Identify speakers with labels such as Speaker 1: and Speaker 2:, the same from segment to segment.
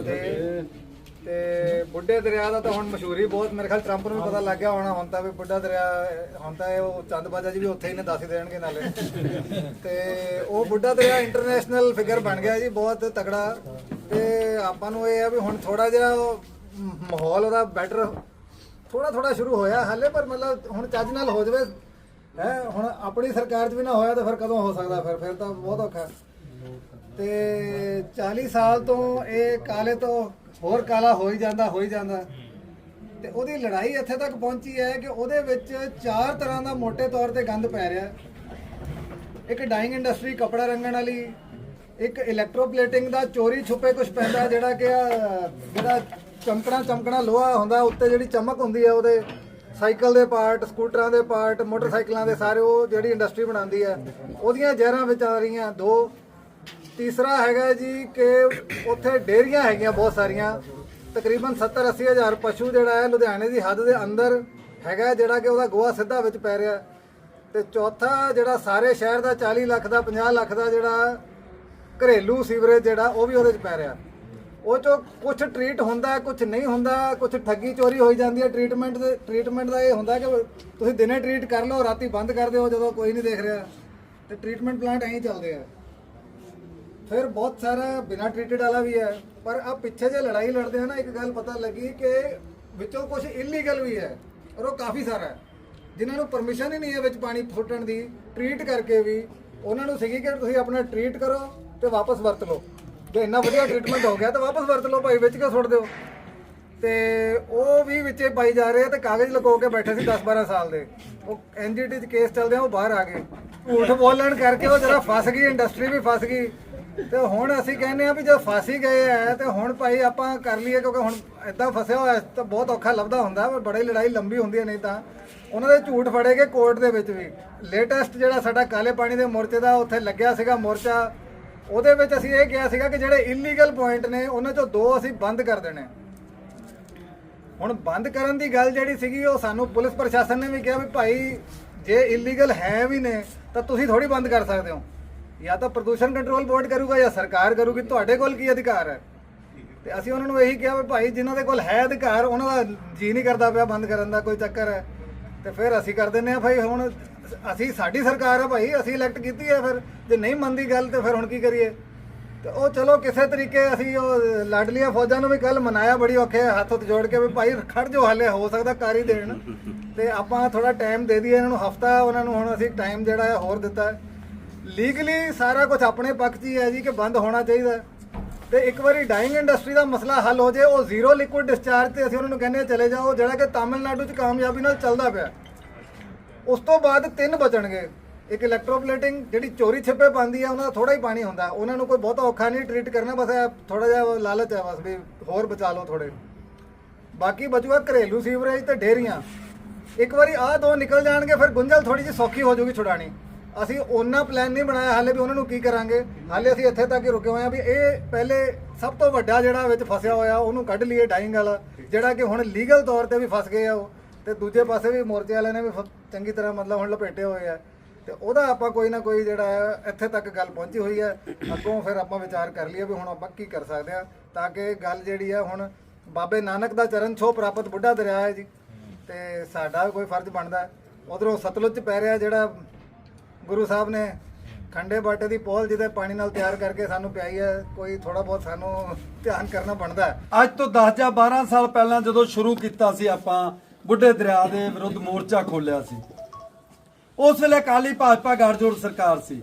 Speaker 1: ਫਤਿਹ ਤੇ ਬੁੱਢੇ ਦਰਿਆ ਦਾ ਤਾਂ ਹੁਣ ਮਸ਼ਹੂਰੀ ਬਹੁਤ, ਮੇਰੇ ਖਿਆਲ ਟਰੰਪ ਨੂੰ ਵੀ ਪਤਾ ਲੱਗ ਗਿਆ ਹੋਣਾ ਹੁਣ ਤਾਂ ਵੀ ਬੁੱਢਾ ਦਰਿਆ, ਹੁਣ ਤਾਂ ਇਹ ਉਹ ਚੰਦ ਬਾਜਾ ਜੀ ਵੀ ਉੱਥੇ ਹੀ ਨੇ, ਦੱਸ ਹੀ ਦੇਣਗੇ ਨਾਲੇ। ਤੇ ਉਹ ਬੁੱਢਾ ਦਰਿਆ ਇੰਟਰਨੈਸ਼ਨਲ ਫਿਗਰ ਬਣ ਗਿਆ ਜੀ, ਬਹੁਤ ਤਕੜਾ। ਤੇ ਆਪਾਂ ਨੂੰ ਇਹ ਆ ਵੀ ਹੁਣ ਥੋੜਾ ਜਿਹਾ ਉਹ ਮਾਹੌਲ ਉਹਦਾ ਬੈਟਰ ਥੋੜਾ ਥੋੜਾ ਸ਼ੁਰੂ ਹੋਇਆ ਹਾਲੇ, ਪਰ ਮਤਲਬ ਹੁਣ ਚੱਜ ਨਾਲ ਹੋ ਜਾਵੇ। ਹੈ, ਹੁਣ ਆਪਣੀ ਸਰਕਾਰ 'ਚ ਵੀ ਨਾ ਹੋਇਆ ਤਾਂ ਫਿਰ ਕਦੋਂ ਹੋ ਸਕਦਾ ਫਿਰ? ਫਿਰ ਤਾਂ ਬਹੁਤ ਔਖਾ। ਤੇ 40 ਸਾਲ ਤੋਂ ਇਹ ਕਾਲੇ ਤੋਂ ਹੋਰ ਕਾਲਾ ਹੋ ਹੀ ਜਾਂਦਾ ਹੋ ਹੀ ਜਾਂਦਾ। ਤੇ ਉਹਦੀ ਲੜਾਈ ਇੱਥੇ ਤੱਕ ਪਹੁੰਚੀ ਹੈ ਕਿ ਉਹਦੇ ਵਿੱਚ ਚਾਰ ਤਰ੍ਹਾਂ ਦਾ ਮੋٹے ਤੌਰ ਤੇ ਗੰਦ ਪੈ ਰਿਹਾ। ਇੱਕ ਡਾਈਂਗ ਇੰਡਸਟਰੀ ਕਪੜਾ ਰੰਗਣ ਵਾਲੀ, ਇੱਕ ਇਲੈਕਟ੍ਰੋਪਲੇਟਿੰਗ ਦਾ ਚੋਰੀ ਛੁਪੇ ਕੁਝ ਪੈਂਦਾ ਜਿਹੜਾ ਕਿ ਜਿਹੜਾ ਚਮਕਣਾ ਚਮਕਣਾ ਲੋਹਾ ਹੁੰਦਾ, ਉੱਤੇ ਜਿਹੜੀ ਚਮਕ ਹੁੰਦੀ ਹੈ ਉਹਦੇ, ਸਾਈਕਲ ਦੇ ਪਾਰਟ, ਸਕੂਟਰਾਂ ਦੇ ਪਾਰਟ, ਮੋਟਰਸਾਈਕਲਾਂ ਦੇ ਸਾਰੇ ਉਹ ਜਿਹੜੀ ਇੰਡਸਟਰੀ ਬਣਾਉਂਦੀ ਹੈ, ਉਹਦੀਆਂ ਜ਼ਹਿਰਾਂ ਵਿੱਚ ਆ ਰਹੀਆਂ ਦੋ। ਤੀਸਰਾ ਹੈਗਾ ਜੀ ਕਿ ਉੱਥੇ ਡੇਅਰੀਆਂ ਹੈਗੀਆਂ ਬਹੁਤ ਸਾਰੀਆਂ। ਤਕਰੀਬਨ 70 80 ਹਜ਼ਾਰ ਪਸ਼ੂ ਜਿਹੜਾ ਹੈ ਲੁਧਿਆਣੇ ਦੀ ਹੱਦ ਦੇ ਅੰਦਰ ਹੈਗਾ ਜਿਹੜਾ ਕਿ ਉਹਦਾ ਗੋਹਾ ਸਿੱਧਾ ਵਿੱਚ ਪੈ ਰਿਹਾ ਤੇ ਚੌਥਾ ਜਿਹੜਾ ਸਾਰੇ ਸ਼ਹਿਰ ਦਾ 40 ਲੱਖ ਦਾ 50 ਲੱਖ ਦਾ ਜਿਹੜਾ ਘਰੇਲੂ ਸੀਵਰੇਜ ਜਿਹੜਾ, ਉਹ ਵੀ ਉਹਦੇ 'ਚ ਪੈ ਰਿਹਾ ਉਹ ਚੋਂ ਕੁਝ ਟ੍ਰੀਟ ਹੁੰਦਾ ਕੁਝ ਨਹੀਂ ਹੁੰਦਾ ਕੁਝ ਠੱਗੀ ਚੋਰੀ ਹੋਈ ਜਾਂਦੀ ਹੈ ਟ੍ਰੀਟਮੈਂਟ ਦੇ ਟ੍ਰੀਟਮੈਂਟ ਦਾ ਇਹ ਹੁੰਦਾ ਕਿ ਤੁਸੀਂ ਦਿਨੇ ਟ੍ਰੀਟ ਕਰ ਲਓ, ਰਾਤੀ ਬੰਦ ਕਰ ਦਿਓ ਜਦੋਂ ਕੋਈ ਨਹੀਂ ਦੇਖ ਰਿਹਾ। ਤੇ ਟ੍ਰੀਟਮੈਂਟ ਪਲਾਂਟ ਐਂ ਚੱਲਦੇ ਆ। ਫਿਰ ਬਹੁਤ ਸਾਰਾ ਬਿਨਾ ਟ੍ਰੀਟਡ ਵਾਲਾ ਵੀ ਹੈ। ਪਰ ਆ ਪਿੱਛੇ ਜੇ ਲੜਾਈ ਲੜਦੇ ਆ ਨਾ, ਇੱਕ ਗੱਲ ਪਤਾ ਲੱਗੀ ਕਿ ਵਿੱਚੋਂ ਕੁਝ ਇਲੀਗਲ ਵੀ ਹੈ ਔਰ ਉਹ ਕਾਫੀ ਸਾਰਾ ਹੈ। ਜਿਨ੍ਹਾਂ ਨੂੰ ਪਰਮਿਸ਼ਨ ਹੀ ਨਹੀਂ ਹੈ ਵਿੱਚ ਪਾਣੀ ਫੁੱਟਣ ਦੀ ਟ੍ਰੀਟ ਕਰਕੇ ਵੀ। ਉਹਨਾਂ ਨੂੰ ਸੀਗੀ ਕਿ ਤੁਸੀਂ ਆਪਣਾ ਟ੍ਰੀਟ ਕਰੋ ਤੇ ਵਾਪਸ ਵਰਤ ਲਓ। ਜੇ ਇੰਨਾ ਵਧੀਆ ਟ੍ਰੀਟਮੈਂਟ ਹੋ ਗਿਆ ਤਾਂ ਵਾਪਸ ਵਰਤ ਲਓ ਭਾਈ, ਵਿੱਚ ਕਿਉਂ ਸੁੱਟ ਦਿਓ? ਤੇ ਉਹ ਵੀ ਵਿੱਚੇ ਪਾਈ ਜਾ ਰਹੇ ਆ ਤੇ ਕਾਗਜ਼ ਲਗੋ ਕੇ ਬੈਠੇ ਸੀ 10 12 ਸਾਲ ਦੇ। ਉਹ ਐਨਜੀਟੀ ਚ ਕੇਸ ਚੱਲਦੇ ਆ, ਉਹ ਬਾਹਰ ਆ ਗਏ। ਝੂਠ ਬੋਲਣ ਕਰਕੇ ਉਹ ਜਰਾ ਫਸ ਗਈ ਇੰਡਸਟਰੀ ਵੀ ਫਸ ਗਈ। ਤੇ ਹੁਣ ਅਸੀਂ ਕਹਿੰਦੇ ਆ ਵੀ ਜੇ ਫਸ ਹੀ ਗਏ ਆ, ਤੇ ਹੁਣ ਭਾਈ ਆਪਾਂ ਕਰ ਲਈਏ ਕਿਉਂਕਿ ਹੁਣ ਐਦਾਂ ਫਸਿਆ ਹੋਇਆ ਤਾਂ ਬਹੁਤ ਔਖਾ ਲੱਭਦਾ ਹੁੰਦਾ, ਪਰ ਬੜੀ ਲੜਾਈ ਲੰਬੀ ਹੁੰਦੀ ਹੈ ਨਹੀਂ ਤਾਂ। ਉਹਨਾਂ ਦੇ ਝੂਠ ਫੜੇ ਗਏ ਕੋਰਟ ਦੇ ਵਿੱਚ ਵੀ। ਲੇਟੈਸਟ ਜਿਹੜਾ ਸਾਡਾ ਕਾਲੇ ਪਾਣੀ ਦੇ ਮੋਰਚੇ ਦਾ ਉੱਥੇ ਲੱਗਿਆ ਸੀਗਾ ਮੋਰਚਾ, ਉਹਦੇ ਵਿੱਚ ਅਸੀਂ ਇਹ ਕਿਹਾ ਸੀਗਾ ਕਿ ਜਿਹੜੇ ਇਲੀਗਲ ਪੁਆਇੰਟ ਨੇ, ਉਹਨਾਂ ਚੋਂ ਦੋ ਅਸੀਂ ਬੰਦ ਕਰ ਦੇਣੇ। ਹੁਣ ਬੰਦ ਕਰਨ ਦੀ ਗੱਲ ਜਿਹੜੀ ਸੀਗੀ, ਉਹ ਸਾਨੂੰ ਪੁਲਿਸ ਪ੍ਰਸ਼ਾਸਨ ਨੇ ਵੀ ਕਿਹਾ ਵੀ ਭਾਈ ਜੇ ਇਲੀਗਲ ਹੈ ਵੀ ਨੇ, ਤਾਂ ਤੁਸੀਂ ਥੋੜੀ ਬੰਦ ਕਰ ਸਕਦੇ ਹੋ। ਜਾਂ ਤਾਂ ਪ੍ਰਦੂਸ਼ਣ ਕੰਟਰੋਲ ਬੋਰਡ ਕਰੂਗਾ ਜਾਂ ਸਰਕਾਰ ਕਰੂਗੀ, ਤੁਹਾਡੇ ਕੋਲ ਕੀ ਅਧਿਕਾਰ ਹੈ? ਤੇ ਅਸੀਂ ਉਹਨਾਂ ਨੂੰ ਇਹੀ ਕਿਹਾ ਵੀ ਭਾਈ, ਜਿਨ੍ਹਾਂ ਦੇ ਕੋਲ ਹੈ ਅਧਿਕਾਰ, ਉਹਨਾਂ ਦਾ ਜੀ ਨਹੀਂ ਕਰਦਾ ਪਿਆ ਬੰਦ ਕਰਨ ਦਾ ਕੋਈ ਚੱਕਰ ਹੈ। ਤੇ ਫਿਰ ਅਸੀਂ ਕਰ ਦਿੰਨੇ ਆ ਭਾਈ, ਹੁਣ ਅਸੀਂ, ਸਾਡੀ ਸਰਕਾਰ ਹੈ ਭਾਈ, ਅਸੀਂ ਇਲੈਕਟ ਕੀਤੀ ਹੈ ਫਿਰ। ਜੇ ਨਹੀਂ ਮੰਨਦੀ ਗੱਲ, ਤੇ ਫਿਰ ਹੁਣ ਕੀ ਕਰੀਏ? ਤੇ ਉਹ ਚਲੋ ਕਿਸੇ ਤਰੀਕੇ ਅਸੀਂ ਉਹ ਲਾਡਲੀਆਂ ਫੌਜਾਂ ਨੂੰ ਵੀ ਕੱਲ ਮਨਾਇਆ, ਬੜੀ ਔਖੇ ਹੱਥ ਹੱਥ ਜੋੜ ਕੇ ਵੀ ਭਾਈ, ਖੜ ਜੋ ਹਾਲੇ, ਹੋ ਸਕਦਾ ਕਰ ਹੀ ਦੇਣ। ਤੇ ਆਪਾਂ ਥੋੜਾ ਟਾਈਮ ਦੇ ਦਈਏ ਇਹਨਾਂ ਨੂੰ, ਹਫਤਾ ਉਹਨਾਂ ਨੂੰ ਹੁਣ ਅਸੀਂ ਟਾਈਮ ਜਿਹੜਾ ਹੈ ਹੋਰ ਦਿੱਤਾ। ਲੀਗਲੀ ਸਾਰਾ ਕੁਝ ਆਪਣੇ ਪੱਖ 'ਚ ਹੀ ਹੈ ਜੀ ਕਿ ਬੰਦ ਹੋਣਾ ਚਾਹੀਦਾ ਹੈ। ਤੇ ਇੱਕ ਵਾਰੀ ਡਾਈਂਗ ਇੰਡਸਟਰੀ ਦਾ ਮਸਲਾ ਹੱਲ ਹੋ ਜਾਏ ਉਹ ਜ਼ੀਰੋ ਲਿਕੁਇਡ ਡਿਸਚਾਰਜ ਤੇ ਅਸੀਂ ਉਹਨਾਂ ਨੂੰ ਕਹਿੰਦੇ ਹਾਂ ਚਲੇ ਜਾਓ, ਜਿਹੜਾ ਕਿ ਤਾਮਿਲਨਾਡੂ 'ਚ ਕਾਮਯਾਬੀ ਨਾਲ ਚੱਲਦਾ ਪਿਆ ਉਸ ਤੋਂ ਬਾਅਦ ਤਿੰਨ ਬਚਣਗੇ। ਇੱਕ ਇਲੈਕਟ੍ਰੋਪਲੇਟਿੰਗ ਜਿਹੜੀ ਚੋਰੀ ਛਿਪੇ ਪਾਉਂਦੀ ਹੈ, ਉਹਨਾਂ ਦਾ ਥੋੜਾ ਹੀ ਪਾਣੀ ਹੁੰਦਾ। ਉਹਨਾਂ ਨੂੰ ਕੋਈ ਬਹੁਤਾ ਔਖਾ ਨਹੀਂ ਟ੍ਰੀਟ ਕਰਨਾ, ਬਸ ਥੋੜਾ ਜਿਹਾ ਲਾਲਚ ਹੈ ਬਸ ਵੀ ਹੋਰ ਬਚਾ ਲਓ ਥੋੜੇ ਬਾਕੀ ਬਚੂਗਾ ਘਰੇਲੂ ਸੀਵਰੇਜ ਤੇ ਡੇਰੀਆਂ। ਇੱਕ ਵਾਰੀ ਆਹ ਦੋ ਨਿਕਲ ਜਾਣਗੇ, ਫਿਰ ਗੁੰਝਲ ਥੋੜੀ ਜਿਹੀ ਸੌਖੀ ਹੋ ਜਾਊਗੀ ਛੁਡਾਣੀ ਅਸੀਂ ਉਹਨਾਂ ਪਲਾਨ ਨਹੀਂ ਬਣਾਇਆ ਹਾਲੇ ਵੀ ਉਹਨਾਂ ਨੂੰ ਕੀ ਕਰਾਂਗੇ। ਹਾਲੇ ਅਸੀਂ ਇੱਥੇ ਤੱਕ ਹੀ ਰੁਕੇ ਹੋਏ ਆ ਵੀ ਇਹ ਪਹਿਲੇ ਸਭ ਤੋਂ ਵੱਡਾ ਜਿਹੜਾ ਵਿੱਚ ਫਸਿਆ ਹੋਇਆ, ਉਹਨੂੰ ਕੱਢ ਲਈਏ ਡਾਈਂਗ ਵਾਲਾ, ਜਿਹੜਾ ਕਿ ਹੁਣ ਲੀਗਲ ਤੌਰ ਤੇ ਵੀ ਫਸ ਗਏ ਆ ਉਹ। ਤੇ ਦੂਜੇ ਪਾਸੇ ਵੀ ਮੋਰਚੇ ਵਾਲਿਆਂ ਨੇ ਵੀ ਫ- ਚੰਗੀ ਤਰ੍ਹਾਂ ਮਤਲਬ ਹੁਣ ਲਪੇਟੇ ਹੋਏ ਆ। ਤੇ ਉਹਦਾ ਆਪਾਂ ਕੋਈ ਨਾ ਕੋਈ ਜਿਹੜਾ ਹੈ ਇੱਥੇ ਤੱਕ ਗੱਲ ਪਹੁੰਚੀ ਹੋਈ ਹੈ ਅੱਗੋਂ ਫਿਰ ਆਪਾਂ ਵਿਚਾਰ ਕਰ ਲਈਏ ਵੀ ਹੁਣ ਆਪਾਂ ਕੀ ਕਰ ਸਕਦੇ ਆ, ਤਾਂ ਕਿ ਗੱਲ ਜਿਹੜੀ ਆ ਹੁਣ ਬਾਬੇ ਨਾਨਕ ਦਾ ਚਰਨ ਛੋਹ ਪ੍ਰਾਪਤ ਬੁੱਢਾ ਦਰਿਆ ਹੈ ਜੀ। ਤੇ ਸਾਡਾ ਕੋਈ ਫਰਜ਼ ਬਣਦਾ। ਉਧਰੋਂ ਸਤਲੁਜ ਪੈ ਰਿਹਾ ਜਿਹੜਾ ਗੁਰੂ ਸਾਹਿਬ ਨੇ ਖੰਡੇ ਬਾਟੇ ਦੀ ਪੋਲ ਜਿਹਦੇ ਪਾਣੀ ਨਾਲ ਤਿਆਰ ਕਰਕੇ ਸਾਨੂੰ ਪਿਆਈ ਹੈ, ਕੋਈ ਥੋੜਾ ਬਹੁਤ ਸਾਨੂੰ ਧਿਆਨ ਕਰਨਾ ਬਣਦਾ ਹੈ।
Speaker 2: ਅੱਜ ਤੋਂ 10 ਜਾਂ 12 ਸਾਲ ਪਹਿਲਾਂ ਜਦੋਂ ਸ਼ੁਰੂ ਕੀਤਾ ਸੀ ਆਪਾਂ, ਬੁੱਢੇ ਦਰਿਆ ਦੇ ਵਿਰੁੱਧ ਮੋਰਚਾ ਖੋਲਿਆ ਸੀ। ਉਸ ਵੇਲੇ ਅਕਾਲੀ ਭਾਜਪਾ ਗੱਠਜੋੜ ਸਰਕਾਰ ਸੀ।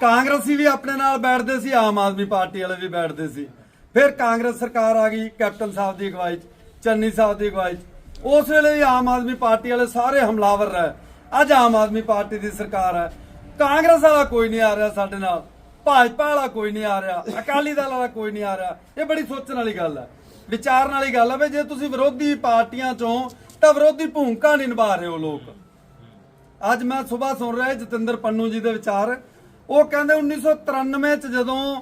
Speaker 2: ਕਾਂਗਰਸੀ ਵੀ ਆਪਣੇ ਨਾਲ ਬੈਠਦੇ ਸੀ, ਆਮ ਆਦਮੀ ਪਾਰਟੀ ਵਾਲੇ ਵੀ ਬੈਠਦੇ ਸੀ। ਫਿਰ ਕਾਂਗਰਸ ਸਰਕਾਰ ਆ ਗਈ, ਕੈਪਟਨ ਸਾਹਿਬ ਦੀ ਅਗਵਾਈ 'ਚ, ਚੰਨੀ ਸਾਹਿਬ ਦੀ ਅਗਵਾਈ 'ਚ। ਉਸ ਵੇਲੇ ਵੀ ਆਮ ਆਦਮੀ ਪਾਰਟੀ ਵਾਲੇ ਸਾਰੇ ਹਮਲਾਵਰ ਰਹੇ ਅੱਜ ਆਮ ਆਦਮੀ ਪਾਰਟੀ ਦੀ ਸਰਕਾਰ ਹੈ। ਕਾਂਗਰਸ ਵਾਲਾ ਕੋਈ ਨਹੀਂ ਆ ਰਿਹਾ ਸਾਡੇ ਨਾਲ, ਭਾਜਪਾ ਵਾਲਾ ਕੋਈ ਨਹੀਂ ਆ ਰਿਹਾ, ਅਕਾਲੀ ਦਲ ਵਾਲਾ ਕੋਈ ਨਹੀਂ ਆ ਰਿਹਾ। ਇਹ ਬੜੀ ਸੋਚਣ ਵਾਲੀ ਗੱਲ ਹੈ, ਵਿਚਾਰਨ ਵਾਲੀ ਗੱਲ ਹੈ ਵੀ ਜੇ ਤੁਸੀਂ ਵਿਰੋਧੀ ਪਾਰਟੀਆਂ ਚੋਂ ਤਾਂ ਵਿਰੋਧੀ ਭੂਮਿਕਾ ਨਹੀਂ ਨਿਭਾ ਰਹੇ ਹੋ ਲੋਕ। ਅੱਜ ਮੈਂ ਸਵੇਰ ਸੁਣ ਰਿਹਾ ਜਤਿੰਦਰ ਪੰਨੂ ਜੀ ਦੇ ਵਿਚਾਰ, ਉਹ ਕਹਿੰਦੇ 1993 ਚ ਜਦੋਂ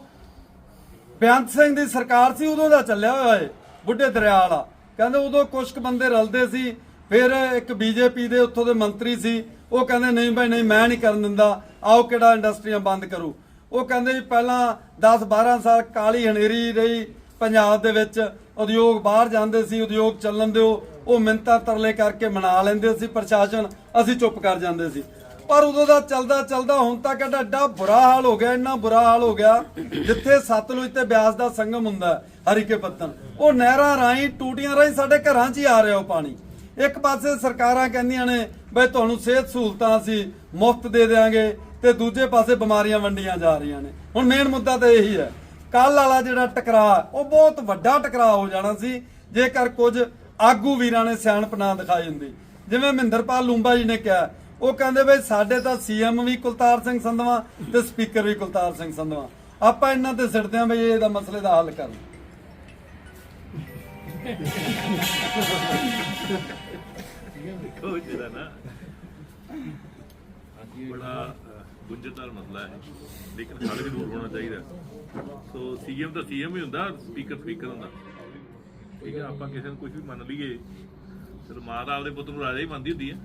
Speaker 2: ਬੇਅੰਤ ਸਿੰਘ ਦੀ ਸਰਕਾਰ ਸੀ, ਉਦੋਂ ਦਾ ਚੱਲਿਆ ਹੋਇਆ ਏ ਬੁੱਢੇ ਦਰਿਆ ਵਾਲਾ। ਕਹਿੰਦੇ ਉਦੋਂ ਕੁਝ ਕੁ ਬੰਦੇ ਰਲਦੇ ਸੀ, ਫਿਰ ਇੱਕ ਬੀਜੇਪੀ ਦੇ ਉੱਥੋਂ ਦੇ ਮੰਤਰੀ ਸੀ ਉਹ ਕਹਿੰਦੇ, ਨਹੀਂ ਭਾਈ ਨਹੀਂ, ਮੈਂ ਨਹੀਂ ਕਰਨ ਦਿੰਦਾ। ਆਓ ਕਿਹੜਾ ਇੰਡਸਟਰੀਆਂ ਬੰਦ ਕਰੋ? ਉਹ ਕਹਿੰਦੇ ਵੀ ਪਹਿਲਾਂ 10 12 ਸਾਲ ਕਾਲੀ ਹਨੇਰੀ ਰਹੀ ਪੰਜਾਬ ਦੇ ਵਿੱਚ। ਉਦਯੋਗ ਬਾਹਰ ਜਾਂਦੇ ਸੀ, ਉਦਯੋਗ ਚੱਲਣ ਦਿਓ। ਉਹ ਮਿੰਤਾ ਤਰਲੇ ਕਰਕੇ ਮਨਾ ਲੈਂਦੇ ਸੀ ਪ੍ਰਸ਼ਾਸਨ। ਅਸੀਂ ਚੁੱਪ ਕਰ ਜਾਂਦੇ ਸੀ। ਪਰ ਉਦੋਂ ਦਾ ਚੱਲਦਾ ਚੱਲਦਾ ਹੁਣ ਤੱਕ ਐਡਾ ਬੁਰਾ ਹਾਲ ਹੋ ਗਿਆ, ਇੰਨਾ ਬੁਰਾ ਹਾਲ ਹੋ ਗਿਆ ਜਿੱਥੇ ਸਤਲੁਜ ਤੇ ਬਿਆਸ ਦਾ ਸੰਗਮ ਹੁੰਦਾ ਹਰੀਕੇ ਪੱਤਨ ਉਹ ਨਹਿਰਾਂ ਰਾਹੀਂ, ਟੂਟੀਆਂ ਰਾਹੀਂ ਸਾਡੇ ਘਰਾਂ 'ਚ ਹੀ ਆ ਰਿਹਾ ਉਹ ਪਾਣੀ। ਇੱਕ ਪਾਸੇ ਸਰਕਾਰਾਂ ਕਹਿੰਦੀਆਂ ਨੇ, ਬਈ ਤੁਹਾਨੂੰ ਸਿਹਤ ਸਹੂਲਤਾਂ ਅਸੀਂ ਮੁਫਤ ਦੇ ਦੇਵਾਂਗੇ ਤੇ ਦੂਜੇ ਪਾਸੇ ਬਿਮਾਰੀਆਂ ਵੰਡੀਆਂ ਜਾ ਰਹੀਆਂ ਨੇ। ਹੁਣ ਮੇਨ ਮੁੱਦਾ ਤਾਂ ਇਹੀ ਹੈ। ਕੱਲ ਵਾਲਾ ਜਿਹੜਾ ਟਕਰਾਅ, ਉਹ ਬਹੁਤ ਵੱਡਾ ਟਕਰਾਅ ਹੋ ਜਾਣਾ ਸੀ, ਜੇਕਰ ਕੁਝ ਆਗੂ ਵੀਰਾਂ ਨੇ ਸਿਆਣਪ ਨਾ ਦਿਖਾਈ ਹੁੰਦੀ। ਜਿਵੇਂ ਮਹਿੰਦਰਪਾਲ ਲੂੰਬਾ ਜੀ ਨੇ ਕਿਹਾ, ਉਹ ਕਹਿੰਦੇ ਬਈ ਸਾਡੇ ਤਾਂ ਸੀਐਮ ਵੀ ਕੁਲਤਾਰ ਸਿੰਘ ਸੰਧਵਾ ਤੇ ਸਪੀਕਰ ਵੀ ਕੁਲਤਾਰ ਸਿੰਘ ਸੰਧਵਾ। ਆਪਾਂ ਇਹਨਾਂ ਤੇ ਸਿੱਟਦੇ ਆਂ ਬਈ ਇਹਦਾ ਮਸਲੇ ਦਾ ਹੱਲ ਕਰਨ।
Speaker 3: ਦੇਖੋ ਜਿਹੜਾ ਨਾ ਬੜਾ ਅਹ, ਗੁੰਝਲਦਾਰ ਮਸਲਾ ਹੈ। ਲੇਕਿਨ ਹੱਲ ਜ਼ਰੂਰ ਹੋਣਾ ਚਾਹੀਦਾ। ਸੋ ਸੀਐਮ ਤਾਂ ਸੀਐਮ ਹੀ ਹੁੰਦਾ ਸਪੀਕਰ ਸਪੀਕਰ ਹੁੰਦਾ। ਠੀਕ ਹੈ ਆਪਾਂ ਕਿਸੇ ਨੂੰ ਕੁਝ ਵੀ ਮੰਨ ਲਈਏ। ਚਲੋ ਮਾਂ ਦਾ ਆਪਦੇ ਪੁੱਤ ਨੂੰ ਰਾਜਾ ਹੀ ਮੰਨਦੀ ਹੁੰਦੀ ਹੈ।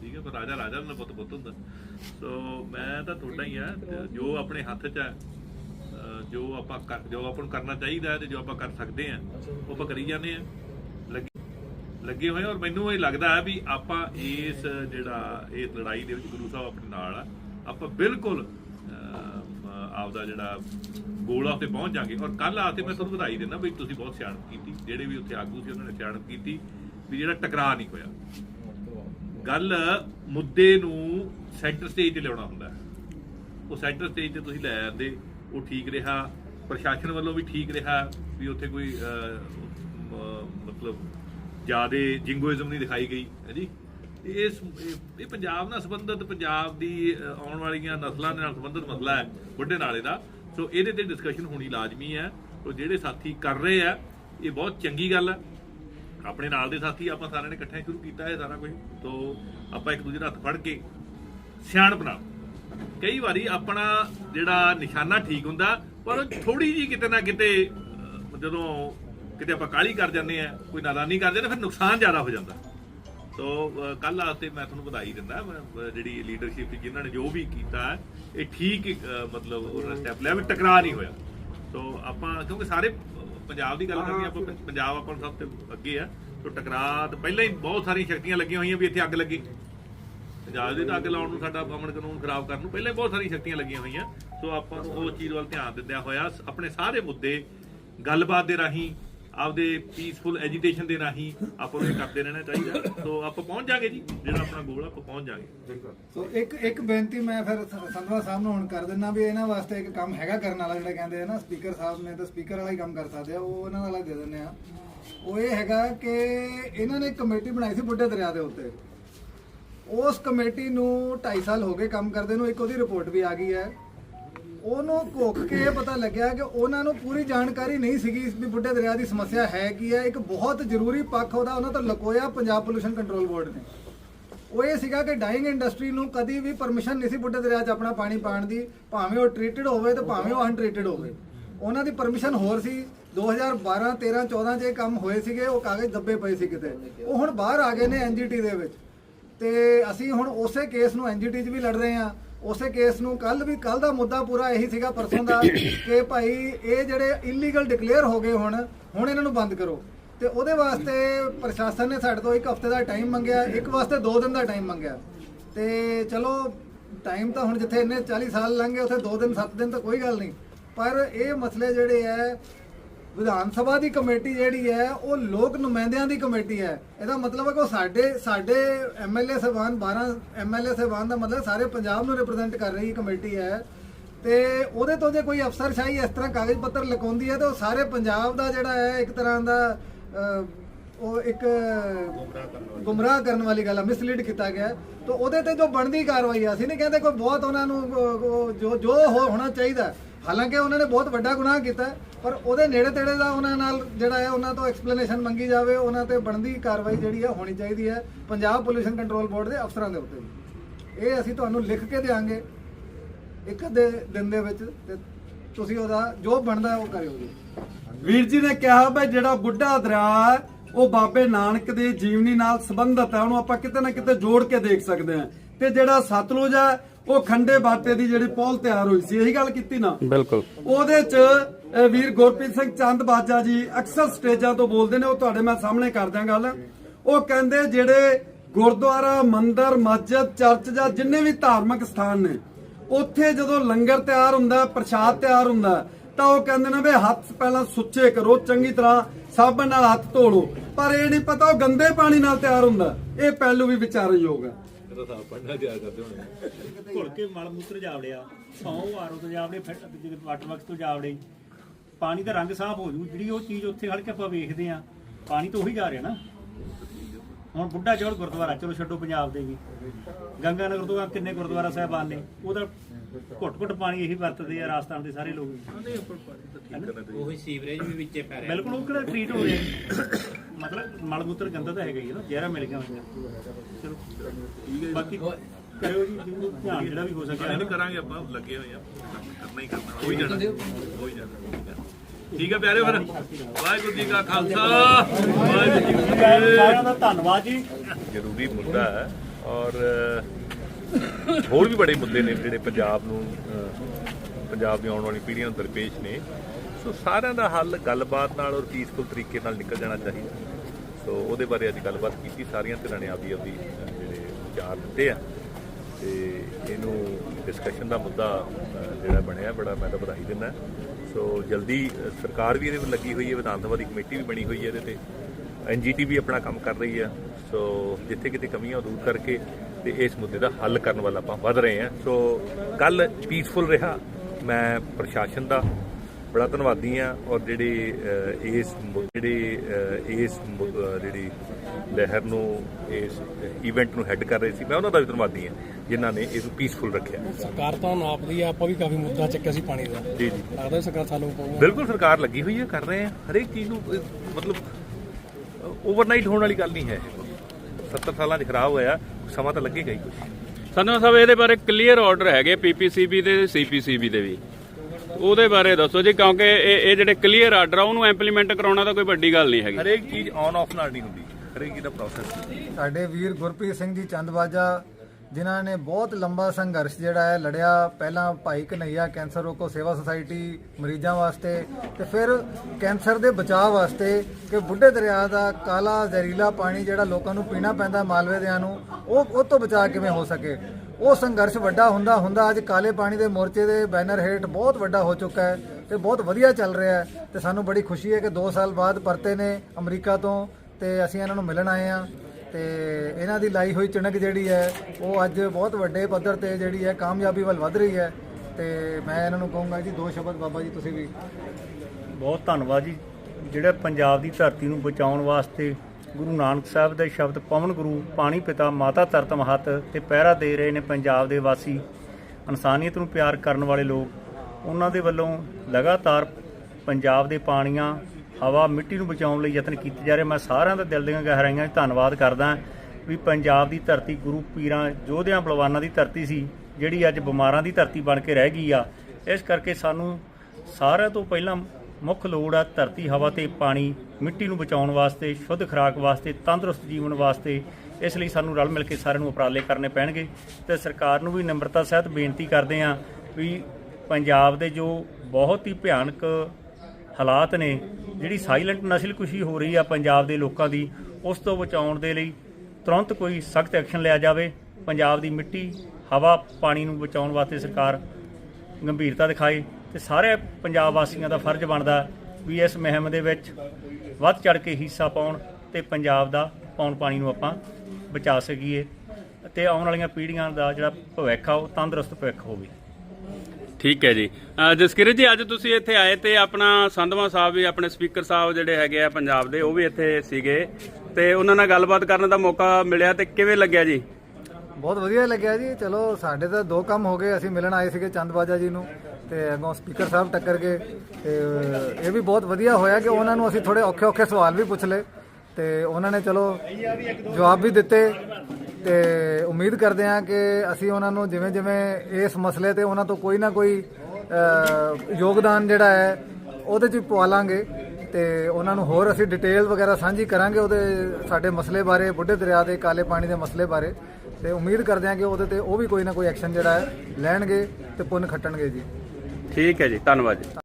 Speaker 3: ਠੀਕ ਹੈ ਪਰ ਰਾਜਾ ਰਾਜਾ ਹੁੰਦਾ ਪੁੱਤ ਪੁੱਤ ਹੁੰਦਾ। ਸੋ ਮੈਂ ਤਾਂ ਤੁਹਾਡਾ ਹੀ ਆ ਜੋ ਆਪਣੇ ਹੱਥ 'ਚ ਹੈ ਜੋ ਆਪਾਂ ਕਰ- ਜੋ ਆਪਾਂ ਨੂੰ ਕਰਨਾ ਚਾਹੀਦਾ ਤੇ ਜੋ ਆਪਾਂ ਕਰ ਸਕਦੇ ਆ ਉਹ ਆਪਾਂ ਕਰੀ ਜਾਂਦੇ ਆ ਲੱਗੇ ਹੋਏ ਔਰ ਮੈਨੂੰ ਇਹ ਲੱਗਦਾ ਹੈ ਵੀ ਆਪਾਂ ਇਸ ਜਿਹੜਾ ਇਹ ਲੜਾਈ ਦੇ ਵਿੱਚ ਗੁਰੂ ਸਾਹਿਬ ਆਪਣੇ ਨਾਲ ਆ, ਆਪਾਂ ਬਿਲਕੁਲ ਆਪਦਾ ਜਿਹੜਾ ਗੋਲ ਆ ਤੇ ਪਹੁੰਚ ਜਾਾਂਗੇ। ਔਰ ਕੱਲ ਆ ਤੇ ਮੈਂ ਤੁਹਾਨੂੰ ਵਧਾਈ ਦਿੰਦਾ ਵੀ ਤੁਸੀਂ ਬਹੁਤ ਸਿਆਣਪ ਕੀਤੀ, ਜਿਹੜੇ ਵੀ ਉੱਥੇ ਆਗੂ ਸੀ ਉਹਨਾਂ ਨੇ ਸਿਆਣਪ ਕੀਤੀ ਵੀ ਜਿਹੜਾ ਟਕਰਾਅ ਨਹੀਂ ਹੋਇਆ। ਗੱਲ ਮੁੱਦੇ ਨੂੰ ਸੈਂਟਰ ਸਟੇਜ ਤੇ ਲਿਆਉਣਾ ਹੁੰਦਾ। ਉਹ ਸੈਂਟਰ ਸਟੇਜ ਤੇ ਤੁਸੀਂ ਲੈ ਆਂਦੇ, ਉਹ ਠੀਕ ਰਿਹਾ, ਪ੍ਰਸ਼ਾਸਨ ਵੱਲੋਂ ਵੀ ਠੀਕ ਰਿਹਾ ਵੀ ਉੱਥੇ ਕੋਈ ਮਤਲਬ ਜਿਆਦੇ ਜਿੰਗੋਇਜ਼ਮ ਨਹੀਂ ਦਿਖਾਈ ਗਈ, ਹੈ ਜੀ? ਇਸ ਇਹ- ਪੰਜਾਬ ਨਾਲ ਸੰਬੰਧਿਤ, ਪੰਜਾਬ ਦੀ ਆਉਣ ਵਾਲੀਆਂ ਨਸਲਾਂ ਦੇ ਨਾਲ ਸੰਬੰਧਿਤ ਮਸਲਾ ਹੈ ਬੁੱਢੇ ਨਾਲੇ ਦਾ। ਸੋ ਇਹਦੇ ਤੇ ਡਿਸਕਸ਼ਨ ਹੋਣੀ ਲਾਜ਼ਮੀ ਹੈ। ਸੋ ਜਿਹੜੇ ਸਾਥੀ ਕਰ ਰਹੇ ਆ, ਇਹ ਬਹੁਤ ਚੰਗੀ ਗੱਲ ਹੈ। ਆਪਣੇ ਨਾਲ ਦੇ ਸਾਥੀ ਆਪਾਂ ਸਾਰਿਆਂ ਨੇ ਇਕੱਠੇ ਸ਼ੁਰੂ ਕੀਤਾ ਹੈ ਸਾਰਾ ਕੁਝ। ਤੋਂ ਆਪਾਂ ਇੱਕ ਦੂਜੇ ਦਾ ਹੱਥ ਫੜ ਕੇ ਸਿਆਣਪ ਨਾਲ। ਕਈ ਵਾਰੀ ਆਪਣਾ ਜਿਹੜਾ ਨਿਸ਼ਾਨਾ ਠੀਕ ਹੁੰਦਾ, ਪਰ ਥੋੜੀ ਜੀ ਕਿਤੇ ਨਾ ਕਿਤੇ ਜਦੋਂ ਕਿਤੇ ਆਪਾਂ ਕਾਲੀ ਕਰ ਜਾਂਦੇ ਆ ਕੋਈ ਨਾਦਾਨੀ ਕਰ ਜਾਂਦੇ ਫਿਰ ਨੁਕਸਾਨ ਜ਼ਿਆਦਾ ਹੋ ਜਾਂਦਾ। ਸੋ ਕੱਲ ਆਸਤੇ ਮੈਂ ਤੁਹਾਨੂੰ ਵਧਾਈ ਦਿੰਦਾ ਜਿਹੜੀ ਲੀਡਰਸ਼ਿਪ ਜਿਨ੍ਹਾਂ ਨੇ ਜੋ ਵੀ ਕੀਤਾ ਇਹ ਠੀਕ ਮਤਲਬ ਉਹਨਾਂ ਸਟੈਪ ਲਿਆ ਵੀ ਟਕਰਾਅ ਨਹੀਂ ਹੋਇਆ। ਸੋ ਆਪਾਂ ਕਿਉਂਕਿ ਸਾਰੇ ਪੰਜਾਬ ਦੀ ਗੱਲ ਕਰਦੇ ਆਪਾਂ ਪੰਜਾਬ ਆਪਾਂ ਨੂੰ ਸਭ ਤੋਂ ਅੱਗੇ ਆ ਸੋ ਟਕਰਾਅ ਤਾਂ ਪਹਿਲਾਂ ਹੀ ਬਹੁਤ ਸਾਰੀਆਂ ਸ਼ਕਤੀਆਂ ਲੱਗੀਆਂ ਹੋਈਆਂ ਵੀ ਇੱਥੇ ਅੱਗ ਲੱਗੀ। ਪੰਜਾਬ ਦੇ ਤਾਂ ਅੱਗ ਲਾਉਣ ਨੂੰ ਸਾਡਾ ਅਮਨ ਕਾਨੂੰਨ ਖਰਾਬ ਕਰਨ ਨੂੰ ਪਹਿਲਾਂ ਹੀ ਬਹੁਤ ਸਾਰੀਆਂ ਸ਼ਕਤੀਆਂ ਲੱਗੀਆਂ ਹੋਈਆਂ। ਸੋ ਆਪਾਂ ਨੂੰ ਉਹ ਚੀਜ਼ ਵੱਲ ਧਿਆਨ ਦਿੰਦਿਆਂ ਹੋਇਆ ਆਪਣੇ ਸਾਰੇ ਮੁੱਦੇ ਗੱਲਬਾਤ ਦੇ ਰਾਹੀਂ ਆਪਦੇ ਪੀਸਫੁਲ ਐਜੀਟੇਸ਼ਨ ਦੇ ਰਾਹੀਂ ਆਪਾਂ ਨੂੰ ਇਹ ਕਰਦੇ ਰਹਿਣਾ ਚਾਹੀਦਾ। ਸੋ ਆਪਾਂ ਪਹੁੰਚ ਜਾਾਂਗੇ ਜੀ, ਜਿਹੜਾ ਆਪਣਾ ਗੋਲ ਆ, ਆਪਾਂ ਪਹੁੰਚ ਜਾਾਂਗੇ।
Speaker 1: ਸੋ ਇੱਕ ਇੱਕ ਬੇਨਤੀ ਮੈਂ ਫਿਰ ਸੰਧਵਾ ਸਾਹਿਬ ਨੂੰ ਹੁਣ ਕਰ ਦਿੰਦਾ ਵੀ ਇਹਨਾਂ ਵਾਸਤੇ ਇੱਕ ਕੰਮ ਹੈਗਾ ਕਰਨ ਵਾਲਾ, ਜਿਹੜਾ ਕਹਿੰਦੇ ਆ ਨਾ ਸਪੀਕਰ ਸਾਹਿਬ ਨੇ ਤਾਂ ਸਪੀਕਰ ਵਾਲਾ ਹੀ ਕੰਮ ਕਰ ਸਕਦੇ ਆ, ਉਹ ਇਹਨਾਂ ਵਾਲਾ ਦੇ ਦਿੰਦੇ ਆ। ਉਹ ਇਹ ਹੈਗਾ ਕਿ ਇਹਨਾਂ ਨੇ ਕਮੇਟੀ ਬਣਾਈ ਸੀ ਬੁੱਢੇ ਦਰਿਆ ਦੇ ਉੱਤੇ। ਉਸ ਕਮੇਟੀ ਨੂੰ 2.5 ਸਾਲ ਹੋ ਗਏ ਕੰਮ ਕਰਦੇ ਨੂੰ, ਇੱਕ ਉਹਦੀ ਰਿਪੋਰਟ ਵੀ ਆ ਗਈ ਹੈ। ਉਹਨੂੰ ਘੋਖ ਕੇ ਇਹ ਪਤਾ ਲੱਗਿਆ ਕਿ ਉਹਨਾਂ ਨੂੰ ਪੂਰੀ ਜਾਣਕਾਰੀ ਨਹੀਂ ਸੀਗੀ ਇਸ ਵੀ ਬੁੱਢੇ ਦਰਿਆ ਦੀ ਸਮੱਸਿਆ ਹੈ ਕੀ ਹੈ। ਇੱਕ ਬਹੁਤ ਜ਼ਰੂਰੀ ਪੱਖ ਉਹਦਾ, ਉਹਨਾਂ ਤੋਂ ਲਕੋਇਆ ਪੰਜਾਬ ਪੋਲੂਸ਼ਨ ਕੰਟਰੋਲ ਬੋਰਡ ਨੇ। ਉਹ ਇਹ ਸੀਗਾ ਕਿ ਡਾਈਂਗ ਇੰਡਸਟਰੀ ਨੂੰ ਕਦੀ ਵੀ ਪਰਮਿਸ਼ਨ ਨਹੀਂ ਸੀ ਬੁੱਢੇ ਦਰਿਆ 'ਚ ਆਪਣਾ ਪਾਣੀ ਪਾਣ ਦੀ। ਭਾਵੇਂ ਉਹ ਟ੍ਰੀਟਡ ਹੋਵੇ ਤੇ ਭਾਵੇਂ ਉਹ ਅਨਟ੍ਰੀਟਡ ਹੋਵੇ। ਉਹਨਾਂ ਦੀ ਪਰਮਿਸ਼ਨ ਹੋਰ ਸੀ। 2012 13 14 'ਚ ਇਹ ਕੰਮ ਹੋਏ ਸੀਗੇ, ਉਹ ਕਾਗਜ਼ ਦੱਬੇ ਪਏ ਸੀ ਕਿਤੇ। ਉਹ ਹੁਣ ਬਾਹਰ ਆ ਗਏ ਨੇ ਐਨਜੀਟੀ ਦੇ ਵਿੱਚ। ਤੇ ਅਸੀਂ ਹੁਣ ਉਸੇ ਕੇਸ ਨੂੰ ਐਨਜੀਟੀ 'ਚ ਵੀ ਲੜ ਰਹੇ ਹਾਂ। ਉਸੇ ਕੇਸ ਨੂੰ ਕੱਲ ਵੀ ਕੱਲ ਦਾ ਮੁੱਦਾ ਪੂਰਾ ਇਹੀ ਸੀਗਾ ਪਰਸੋਂ ਦਾ ਕਿ ਭਾਈ ਇਹ ਜਿਹੜੇ ਇਲੀਗਲ ਡਿਕਲੇਅਰ ਹੋ ਗਏ ਹੁਣ ਹੁਣ ਇਹਨਾਂ ਨੂੰ ਬੰਦ ਕਰੋ। ਤੇ ਉਹਦੇ ਵਾਸਤੇ ਪ੍ਰਸ਼ਾਸਨ ਨੇ ਸਾਡੇ ਤੋਂ ਇੱਕ ਹਫ਼ਤੇ ਦਾ ਟਾਈਮ ਮੰਗਿਆ, ਇੱਕ ਵਾਸਤੇ 2 ਦਿਨ ਦਾ ਟਾਈਮ ਮੰਗਿਆ। ਤੇ ਚਲੋ ਟਾਈਮ ਤਾਂ ਹੁਣ ਜਿੱਥੇ ਇੰਨੇ 40 ਸਾਲ ਲੰਘੇ ਉੱਥੇ 2 ਦਿਨ 7 ਦਿਨ ਤਾਂ ਕੋਈ ਗੱਲ ਨਹੀਂ। ਪਰ ਇਹ ਮਸਲੇ ਜਿਹੜੇ ਹੈ ਵਿਧਾਨ ਸਭਾ ਦੀ ਕਮੇਟੀ ਜਿਹੜੀ ਹੈ, ਉਹ ਲੋਕ ਨੁਮਾਇੰਦਿਆਂ ਦੀ ਕਮੇਟੀ ਹੈ। ਇਹਦਾ ਮਤਲਬ ਹੈ ਕਿ ਉਹ ਸਾਡੇ ਸਾਡੇ ਐਮਐਲਏ ਸਾਹਿਬਾਨ 12 ਐਮਐਲਏ ਸਾਹਿਬਾਨ ਦਾ ਮਤਲਬ ਸਾਰੇ ਪੰਜਾਬ ਨੂੰ ਰਿਪਰੈਜ਼ੈਂਟ ਕਰ ਰਹੀ ਕਮੇਟੀ ਹੈ। ਤੇ ਉਹਦੇ ਤੋਂ ਜੇ ਕੋਈ ਅਫਸਰਸ਼ਾਹੀ ਇਸ ਤਰ੍ਹਾਂ ਕਾਗਜ਼ ਪੱਤਰ ਲਗਾਉਂਦੀ ਹੈ, ਤਾਂ ਉਹ ਸਾਰੇ ਪੰਜਾਬ ਦਾ ਜਿਹੜਾ ਹੈ, ਇੱਕ ਤਰ੍ਹਾਂ ਦਾ ਉਹ ਇੱਕ ਗੁੰਮਰਾਹ ਕਰਨ ਵਾਲੀ ਗੱਲ ਹੈ ਮਿਸਲੀਡ ਕੀਤਾ ਗਿਆ। ਤਾਂ ਉਹਦੇ ਤੇ ਜੋ ਬਣਦੀ ਕਾਰਵਾਈ ਆ, ਅਸੀਂ ਨਹੀਂ ਕਹਿੰਦੇ ਕੋਈ ਬਹੁਤ ਉਹਨਾਂ ਨੂੰ ਉਹ- ਜੋ ਜੋ ਹੋ- ਹੋਣਾ ਚਾਹੀਦਾ। ਹਾਲਾਂਕਿ ਉਹਨਾਂ ਨੇ ਬਹੁਤ ਵੱਡਾ ਗੁਨਾਹ ਕੀਤਾ। ਪਰ ਉਹਦੇ ਨੇੜੇ ਤੇੜੇ ਦਾ ਉਹਨਾਂ ਨਾਲ ਜਿਹੜਾ ਹੈ ਉਹਨਾਂ ਤੋਂ ਐਕਸਪਲੇਨੇਸ਼ਨ ਮੰਗੀ ਜਾਵੇ ਉਹਨਾਂ ਤੇ ਬਣਦੀ ਕਾਰਵਾਈ ਜਿਹੜੀ ਹੈ ਹੋਣੀ ਚਾਹੀਦੀ ਹੈ। ਪੰਜਾਬ ਪੋਲੂਸ਼ਨ ਕੰਟਰੋਲ ਬੋਰਡ ਦੇ ਅਫਸਰਾਂ ਦੇ ਉੱਤੇ ਇਹ ਅਸੀਂ ਤੁਹਾਨੂੰ ਲਿਖ ਕੇ ਦੇਵਾਂਗੇ ਇੱਕ ਅੱਧੇ ਦਿਨ ਦੇ ਵਿੱਚ ਤੇ ਤੁਸੀਂ ਉਹਦਾ ਜੋ ਬਣਦਾ ਉਹ ਕਰਿਓ ਜੀ।
Speaker 2: ਵੀਰ ਜੀ ਨੇ ਕਿਹਾ ਬਈ ਜਿਹੜਾ ਬੁੱਢਾ ਦਰਿਆ ਹੈ, ਉਹ ਬਾਬੇ ਨਾਨਕ ਦੇ ਜੀਵਨੀ ਨਾਲ ਸੰਬੰਧਿਤ ਹੈ। ਉਹਨੂੰ ਆਪਾਂ ਕਿਤੇ ਨਾ ਕਿਤੇ ਜੋੜ ਕੇ ਦੇਖ ਸਕਦੇ ਹਾਂ। ਤੇ ਜਿਹੜਾ ਸਤਲੁਜ ਹੈ ਉਹ ਖੰਡੇ ਬਾਟੇ ਦੀ ਜਿਹੜੀ ਪੋਲ ਤਿਆਰ ਹੋਈ ਸੀ ਇਹੀ ਗੱਲ ਕੀਤੀ ਨਾ?
Speaker 4: ਬਿਲਕੁਲ।
Speaker 2: ਉਹਦੇ ਚ ਵੀਰ ਗੁਰਪ੍ਰੀਤ ਸਿੰਘ ਚੰਦ ਬਾਜਾ ਜੀ ਅਕਸਰ ਸਟੇਜਾਂ ਤੋਂ ਬੋਲਦੇ ਨੇ ਉਹ ਤੁਹਾਡੇ ਮੈਂ ਸਾਹਮਣੇ ਕਰ ਦਿਆਂ ਗੱਲ। ਉਹ ਕਹਿੰਦੇ ਜਿਹੜੇ ਗੁਰਦੁਆਰਾ ਮੰਦਿਰ ਮਸਜਿਦ ਚਰਚ ਜਾਂ ਜਿੰਨੇ ਵੀ ਧਾਰਮਿਕ ਸਥਾਨ ਨੇ ਉੱਥੇ ਜਦੋਂ ਲੰਗਰ ਤਿਆਰ ਹੁੰਦਾ ਪ੍ਰਸ਼ਾਦ ਤਿਆਰ ਹੁੰਦਾ ਤਾਂ ਉਹ ਕਹਿੰਦੇ ਨੇ ਵੀ ਹੱਥ ਪਹਿਲਾਂ ਸੁੱਚੇ ਕਰੋ ਚੰਗੀ ਤਰ੍ਹਾਂ ਸਾਬਣ ਨਾਲ ਹੱਥ ਧੋ ਲਓ। ਪਰ ਇਹ ਨਹੀਂ ਪਤਾ ਉਹ ਗੰਦੇ ਪਾਣੀ ਨਾਲ ਤਿਆਰ ਹੁੰਦਾ ਇਹ ਪਹਿਲੂ ਵੀ ਵਿਚਾਰਨਯੋਗ ਹੈ।
Speaker 3: ਇਹਦਾ ਸਾਹ ਪੜਨਾ ਤਿਆਰ ਕਰਦੇ ਹੋਣੇ।
Speaker 5: ਘੁਲ ਕੇ ਮਲ ਮੂਤਰ ਜਾਵੜਿਆ ਸੌ ਆਰੋ ਤੋਂ ਜਾਵੜੇ ਫਿਰ ਜਿਹੜੇ ਵਾਟਰ ਵਕਸ ਤੋਂ ਜਾਵੜੇ। ਪਾਣੀ ਦਾ ਰੰਗ ਸਾਫ਼ ਹੋ ਜੂ ਜਿਹੜੀ ਉਹ ਚੀਜ਼ ਉੱਥੇ ਖੜ ਕੇ ਆਪਾਂ ਵੇਖਦੇ ਆ ਪਾਣੀ ਤਾਂ ਉਹੀ ਜਾ ਰਿਹਾ ਨਾ। ਹੁਣ ਬੁੱਢਾ ਚੌੜ ਗੁਰਦੁਆਰਾ ਚਲੋ ਛੱਡੋ ਪੰਜਾਬ ਦੇ ਵੀ। ਗੰਗਾ ਨਗਰ ਤੋਂ ਕਿੰਨੇ ਗੁਰਦੁਆਰਾ ਸਾਹਿਬਾਨ ਨੇ ਉਹਦਾ ਘੁੱਟ ਘੁੱਟ ਪਾਣੀ ਇਹੀ ਵਰਤਦੇ ਆ ਰਾਜਸਥਾਨ ਦੇ ਸਾਰੇ ਲੋਕ।
Speaker 6: ਉਹੀ ਸੀਵਰੇਜ ਵੀ ਵਿੱਚੇ ਪੈ ਰਿਹਾ।
Speaker 5: ਬਿਲਕੁਲ ਉਹ ਕਿਹੜਾ ਟ੍ਰੀਟ ਹੋ ਰਿਹਾ? ਮਤਲਬ ਮਲ ਮੂਤਰ ਗੰਦਾ ਤਾਂ ਹੈਗਾ ਹੀ ਹੈ ਨਾ ਜ਼ਹਿਰਾ ਮਿਲ ਗਿਆ ਹੋਇਆ ਚਲੋ ਬਾਕੀ ਕਰਿਓ ਜੀ ਧਿਆਨ ਜਿਹੜਾ ਵੀ ਹੋ ਸਕਿਆ
Speaker 3: ਨਹੀਂ ਕਰਾਂਗੇ ਆਪਾਂ ਲੱਗੇ ਹੋਏ ਆ। ਕਰਨਾ ਹੀ ਕਰਨਾ ਹੋ ਹੀ ਜਾਣਾ। ਹੋ? ਹੀ ਜਾਣਾ ਠੀਕ ਹੈ ਪਿਆਰੇ ਫਿਰ। ਵਾਹਿਗੁਰੂ ਜੀ ਕਾ ਖਾਲਸਾ। ਵਾਹਿਗੁਰੂ ਜੀ ਕੀ ਫਤਿਹ
Speaker 5: ਸਾਰਿਆਂ ਦਾ ਧੰਨਵਾਦ ਜੀ।
Speaker 3: ਜ਼ਰੂਰੀ ਮੁੱਦਾ ਹੈ ਔਰ ਅ, ਹੋਰ ਵੀ ਬੜੇ ਮੁੱਦੇ ਨੇ ਜਿਹੜੇ ਪੰਜਾਬ ਨੂੰ ਅ, ਪੰਜਾਬ ਦੀ ਆਉਣ ਵਾਲੀ ਪੀੜ੍ਹੀਆਂ ਨੂੰ ਦਰਪੇਸ਼ ਨੇ। ਸੋ ਸਾਰਿਆਂ ਦਾ ਹੱਲ ਗੱਲਬਾਤ ਨਾਲ ਔਰ ਪੀਸਫੁਲ ਤਰੀਕੇ ਨਾਲ ਨਿਕਲ ਜਾਣਾ ਚਾਹੀਦਾ। ਸੋ ਉਹਦੇ ਬਾਰੇ ਅੱਜ ਗੱਲਬਾਤ ਕੀਤੀ। ਸਾਰੀਆਂ ਧਿਰਾਂ ਨੇ ਆਪਦੀ ਆਪਦੀ ਜਿਹੜੇ ਵਿਚਾਰ ਦਿੱਤੇ ਆ। ਤੇ ਇਹਨੂੰ ਡਿਸਕਸ਼ਨ ਦਾ ਮੁੱਦਾ ਜਿਹੜਾ ਬਣਿਆ, ਬੜਾ ਮੈਂ ਤਾਂ ਵਧਾਈ ਦਿੰਦਾ। ਸੋ ਜਲਦੀ ਸਰਕਾਰ ਵੀ ਇਹਦੇ ਵਿੱਚ ਲੱਗੀ ਹੋਈ ਹੈ, ਵਿਧਾਨ ਸਭਾ ਦੀ ਕਮੇਟੀ ਵੀ ਬਣੀ ਹੋਈ ਹੈ ਇਹਦੇ ਤੇ। ਐਨਜੀਟੀ ਵੀ ਆਪਣਾ ਕੰਮ ਕਰ ਰਹੀ ਹੈ। ਸੋ ਜਿੱਥੇ ਕਿਤੇ ਕਮੀਆਂ ਉਹ ਦੂਰ ਕਰਕੇ ਤੇ ਇਸ ਮੁੱਦੇ ਦਾ ਹੱਲ ਕਰਨ ਵੱਲ ਆਪਾਂ ਵਧ ਰਹੇ ਹਾਂ। ਸੋ ਕੱਲ ਪੀਸਫੁਲ ਰਿਹਾ। ਮੈਂ ਪ੍ਰਸ਼ਾਸਨ ਦਾ ਬੜਾ ਧੰਨਵਾਦੀ ਆ ਔਰ ਜਿਹੜੇ ਇਸ ਜਿਹੜੇ ਇਸ ਜਿਹੜੀ ਲਹਿਰ ਨੂੰ ਇਸ ਇਵੈਂਟ ਨੂੰ ਹੈੱਡ ਕਰ ਰਹੇ ਸੀ ਮੈਂ ਉਹਨਾਂ ਦਾ ਵੀ ਧੰਨਵਾਦੀ ਆ ਜਿਨ੍ਹਾਂ ਨੇ ਇਸ ਨੂੰ ਪੀਸਫੁਲ ਰੱਖਿਆ।
Speaker 7: ਸਰਕਾਰ ਤਾਂ ਨਾਪਦੀ ਆ ਆਪਾਂ ਵੀ ਕਾਫੀ ਮੁੱਦਾ ਚੱਕਿਆ ਸੀ ਪਾਣੀ ਦਾ।
Speaker 3: ਜੀ ਜੀ।
Speaker 7: ਲੱਗਦਾ ਸਰਕਾਰ ਸਾਨੂੰ
Speaker 3: ਬਿਲਕੁਲ ਸਰਕਾਰ ਲੱਗੀ ਹੋਈ ਹੈ ਕਰ ਰਹੇ ਆ ਹਰੇਕ ਚੀਜ਼ ਨੂੰ ਮਤਲਬ ਓਵਰਨਾਈਟ ਹੋਣ ਵਾਲੀ ਗੱਲ ਨਹੀਂ ਹੈ 70 ਸਾਲਾਂ 'ਚ ਖਰਾਬ ਹੋਇਆ ਸਮਾਂ ਤਾਂ ਲੱਗੇਗਾ ਹੀ ਕੁਝ
Speaker 4: ਸੰਧਵਾ ਸਾਹਿਬ ਇਹਦੇ ਬਾਰੇ ਕਲੀਅਰ ਆਰਡਰ ਹੈਗੇ ਪੀਪੀਸੀਬੀ ਦੇ ਸੀਪੀਸੀਬੀ ਦੇ ਵੀ। ਉਹਦੇ ਬਾਰੇ ਦੱਸੋ ਜੀ ਕਿਉਂਕਿ ਇਹ ਇਹ ਜਿਹੜੇ ਕਲੀਅਰ ਆਰਡਰ ਆ ਉਹਨੂੰ ਇੰਪਲੀਮੈਂਟ ਕਰਾਉਣਾ ਤਾਂ ਕੋਈ ਵੱਡੀ ਗੱਲ ਨਹੀਂ ਹੈਗੀ।
Speaker 3: ਹਰੇਕ ਚੀਜ਼ ਔਨ ਆਫ ਨਾਲ ਨਹੀਂ ਹੁੰਦੀ ਹਰੇਕ ਚੀਜ਼ ਦਾ ਪ੍ਰੋਸੈਸ
Speaker 1: ਸਾਡੇ ਵੀਰ ਗੁਰਪ੍ਰੀਤ ਸਿੰਘ ਜੀ ਚੰਦਬਾਜਾ ਜਿਨ੍ਹਾਂ ਨੇ ਬਹੁਤ ਲੰਬਾ ਸੰਘਰਸ਼ ਜਿਹੜਾ ਹੈ ਲੜਿਆ। ਪਹਿਲਾਂ ਭਾਈ ਕਨਈਆ ਕੈਂਸਰ ਰੋਕੋ ਸੇਵਾ ਸੁਸਾਇਟੀ ਮਰੀਜ਼ਾਂ ਵਾਸਤੇ ਤੇ ਫਿਰ ਕੈਂਸਰ ਦੇ ਬਚਾਅ ਵਾਸਤੇ ਕਿ ਬੁੱਢੇ ਦਰਿਆ ਦਾ ਕਾਲਾ ਜ਼ਹਿਰੀਲਾ ਪਾਣੀ ਜਿਹੜਾ ਲੋਕਾਂ ਨੂੰ ਪੀਣਾ ਪੈਂਦਾ ਮਾਲਵੇ ਦਿਆਂ ਨੂੰ, ਉਹ ਉਹ ਤੋਂ ਬਚਾਅ ਕਿਵੇਂ ਹੋ ਸਕੇ? ਉਹ ਸੰਘਰਸ਼ ਵੱਡਾ ਹੁੰਦਾ ਹੁੰਦਾ ਅੱਜ ਕਾਲੇ ਪਾਣੀ ਦੇ ਮੋਰਚੇ ਦੇ ਬੈਨਰ ਹੇਠ ਬਹੁਤ ਵੱਡਾ ਹੋ ਚੁੱਕਾ ਹੈ ਤੇ ਬਹੁਤ ਵਧੀਆ ਚੱਲ ਰਿਹਾ ਹੈ ਤੇ ਸਾਨੂੰ ਬੜੀ ਖੁਸ਼ੀ ਹੈ ਕਿ 2 ਸਾਲ ਬਾਅਦ ਪਰਤੇ ਨੇ ਅਮਰੀਕਾ ਤੋਂ ਤੇ ਅਸੀਂ ਇਹਨਾਂ ਨੂੰ ਮਿਲਣ ਆਏ ਆ ਤੇ ਇਹਨਾਂ ਦੀ ਲਾਈ ਹੋਈ ਚਿਣਕ ਜਿਹੜੀ ਹੈ, ਉਹ ਅੱਜ ਬਹੁਤ ਵੱਡੇ ਪੱਧਰ ਤੇ ਜਿਹੜੀ ਹੈ ਕਾਮਯਾਬੀ ਵੱਲ ਵਧ ਰਹੀ ਹੈ ਤੇ ਮੈਂ ਇਹਨਾਂ ਨੂੰ ਕਹੂੰਗਾ ਜੀ, ਦੋ ਸ਼ਬਦ ਬਾਬਾ ਜੀ, ਤੁਸੀਂ ਵੀ।
Speaker 5: ਬਹੁਤ ਧੰਨਵਾਦ ਜੀ। ਜਿਹੜਾ ਪੰਜਾਬ ਦੀ ਧਰਤੀ ਨੂੰ ਬਚਾਉਣ ਵਾਸਤੇ ਗੁਰੂ ਨਾਨਕ ਸਾਹਿਬ ਦੇ ਸ਼ਬਦ ਪਵਨ ਗੁਰੂ, ਪਾਣੀ ਪਿਤਾ, ਮਾਤਾ ਧਰਤ ਮਹਤ ਤੇ ਪਹਿਰਾ ਦੇ ਰਹੇ ਨੇ ਪੰਜਾਬ ਦੇ ਵਾਸੀ, ਇਨਸਾਨੀਅਤ ਨੂੰ ਪਿਆਰ ਕਰਨ ਵਾਲੇ ਲੋਕ, ਉਹਨਾਂ ਦੇ ਵੱਲੋਂ ਲਗਾਤਾਰ ਪੰਜਾਬ ਦੇ ਪਾਣੀਆਂ ਹਵਾ ਮਿੱਟੀ ਨੂੰ ਬਚਾਉਣ ਲਈ ਯਤਨ ਕੀਤੇ ਜਾ ਰਹੇ। ਮੈਂ ਸਾਰਿਆਂ ਦਾ ਦਿਲ ਦੀਆਂ ਗਹਿਰਾਈਆਂ 'ਚ ਧੰਨਵਾਦ ਕਰਦਾ ਵੀ ਪੰਜਾਬ ਦੀ ਧਰਤੀ ਗੁਰੂ ਪੀਰਾਂ ਯੋਧਿਆਂ ਬਲਵਾਨਾਂ ਦੀ ਧਰਤੀ ਸੀ, ਜਿਹੜੀ ਅੱਜ ਬਿਮਾਰਾਂ ਦੀ ਧਰਤੀ ਬਣ ਕੇ ਰਹਿ ਗਈ ਆ। ਇਸ ਕਰਕੇ ਸਾਨੂੰ ਸਾਰਿਆਂ ਤੋਂ ਪਹਿਲਾਂ ਮੁੱਖ ਲੋੜ ਆ ਧਰਤੀ, ਹਵਾ ਤੇ ਪਾਣੀ ਮਿੱਟੀ ਨੂੰ ਬਚਾਉਣ ਵਾਸਤੇ, ਸ਼ੁੱਧ ਖੁਰਾਕ ਵਾਸਤੇ, ਤੰਦਰੁਸਤ ਜੀਵਨ ਵਾਸਤੇ। ਇਸ ਲਈ ਸਾਨੂੰ ਰਲ ਮਿਲ ਕੇ ਸਾਰਿਆਂ ਨੂੰ ਉਪਰਾਲੇ ਕਰਨੇ ਪੈਣਗੇ ਤੇ ਸਰਕਾਰ ਨੂੰ ਵੀ ਨਿਮਰਤਾ ਸਹਿਤ ਬੇਨਤੀ ਕਰਦੇ ਹਾਂ ਵੀ ਪੰਜਾਬ ਦੇ ਜੋ ਬਹੁਤ ਹੀ ਭਿਆਨਕ ਹਾਲਾਤ ਨੇ, ਜਿਹੜੀ ਸਾਇਲੈਂਟ ਨਸਲਕੁਸ਼ੀ ਹੋ ਰਹੀ ਆ ਪੰਜਾਬ ਦੇ ਲੋਕਾਂ ਦੀ, ਉਸ ਤੋਂ ਬਚਾਉਣ ਦੇ ਲਈ ਤੁਰੰਤ ਕੋਈ ਸਖਤ ਐਕਸ਼ਨ ਲਿਆ ਜਾਵੇ। ਪੰਜਾਬ ਦੀ ਮਿੱਟੀ, ਹਵਾ, ਪਾਣੀ ਨੂੰ ਬਚਾਉਣ ਵਾਸਤੇ ਸਰਕਾਰ ਗੰਭੀਰਤਾ ਦਿਖਾਏ ਤੇ ਸਾਰੇ ਪੰਜਾਬ ਵਾਸੀਆਂ ਦਾ ਫਰਜ਼ ਬਣਦਾ ਵੀ ਇਸ ਮੁਹਿੰਮ ਦੇ ਵਿੱਚ ਵੱਧ ਚੜ ਕੇ ਹਿੱਸਾ ਪਾਉਣ ਤੇ ਪੰਜਾਬ ਦਾ ਪੌਣ ਪਾਣੀ ਨੂੰ ਆਪਾਂ ਬਚਾ ਸਕੀਏ ਤੇ ਆਉਣ ਵਾਲੀਆਂ ਪੀੜ੍ਹੀਆਂ ਦਾ ਜਿਹੜਾ ਭਵਿੱਖ ਆ, ਉਹ ਤੰਦਰੁਸਤ ਭਵਿੱਖ ਹੋਵੇ।
Speaker 4: ਠੀਕ ਹੈ ਜੀ। ਅਹ ਜਸਕਿਰਤ ਜੀ, ਅੱਜ ਤੁਸੀਂ ਇੱਥੇ ਆਏ ਤੇ ਆਪਣਾ ਸੰਧਵਾ ਸਾਹਿਬ ਵੀ, ਆਪਣੇ ਸਪੀਕਰ ਸਾਹਿਬ ਜਿਹੜੇ ਹੈਗੇ ਆ ਪੰਜਾਬ ਦੇ, ਉਹ ਵੀ ਇੱਥੇ ਸੀਗੇ। ਤੇ ਉਹਨਾਂ ਨਾਲ ਗੱਲਬਾਤ ਕਰਨ ਦਾ ਮੌਕਾ ਮਿਲਿਆ ਤੇ ਕਿਵੇਂ ਲੱਗਿਆ ਜੀ?
Speaker 1: ਬਹੁਤ ਵਧੀਆ ਲੱਗਿਆ ਜੀ। ਚਲੋ, ਸਾਡੇ ਤਾਂ ਦੋ ਕੰਮ ਹੋ ਗਏ। ਅਸੀਂ ਮਿਲਣ ਆਏ ਸੀਗੇ ਚੰਦ ਬਾਜਾ ਜੀ ਨੂੰ ਤੇ ਅੱਗੋਂ ਸਪੀਕਰ ਸਾਹਿਬ ਟੱਕਰ ਗਏ। ਤੇ ਇਹ ਵੀ ਬਹੁਤ ਵਧੀਆ ਹੋਇਆ ਕਿ ਉਹਨਾਂ ਨੂੰ ਅਸੀਂ ਥੋੜੇ ਔਖੇ ਔਖੇ ਸਵਾਲ ਵੀ ਪੁੱਛ ਲਏ। ਤੇ ਉਹਨਾਂ ਨੇ ਚਲੋ ਜਵਾਬ ਵੀ ਦਿੱਤੇ। ਤੇ ਉਮੀਦ ਕਰਦੇ ਹਾਂ ਕਿ ਅਸੀਂ ਉਹਨਾਂ ਨੂੰ ਜਿਵੇਂ ਜਿਵੇਂ ਇਸ ਮਸਲੇ ਤੇ ਉਹਨਾਂ ਤੋਂ ਕੋਈ ਨਾ ਕੋਈ ਯੋਗਦਾਨ ਜਿਹੜਾ ਹੈ, ਉਹਦੇ 'ਚ ਵੀ ਪਵਾ ਲਾਂਗੇ। ਤੇ ਉਹਨਾਂ ਨੂੰ ਹੋਰ ਅਸੀਂ ਡਿਟੇਲ ਵਗੈਰਾ ਸਾਂਝੀ ਕਰਾਂਗੇ ਉਹਦੇ, ਸਾਡੇ ਮਸਲੇ ਬਾਰੇ, ਬੁੱਢੇ ਦਰਿਆ ਦੇ, ਕਾਲੇ ਪਾਣੀ ਦੇ ਮਸਲੇ ਬਾਰੇ। ਤੇ ਉਮੀਦ ਕਰਦੇ ਹਾਂ ਕਿ ਉਹਦੇ ਤੇ ਉਹ ਵੀ ਕੋਈ ਨਾ ਕੋਈ ਐਕਸ਼ਨ ਜਿਹੜਾ ਹੈ, ਲੈਣਗੇ ਤੇ ਪੁੰਨ ਖੱਟਣਗੇ ਜੀ।
Speaker 4: ਠੀਕ ਹੈ ਜੀ, ਧੰਨਵਾਦ ਜੀ।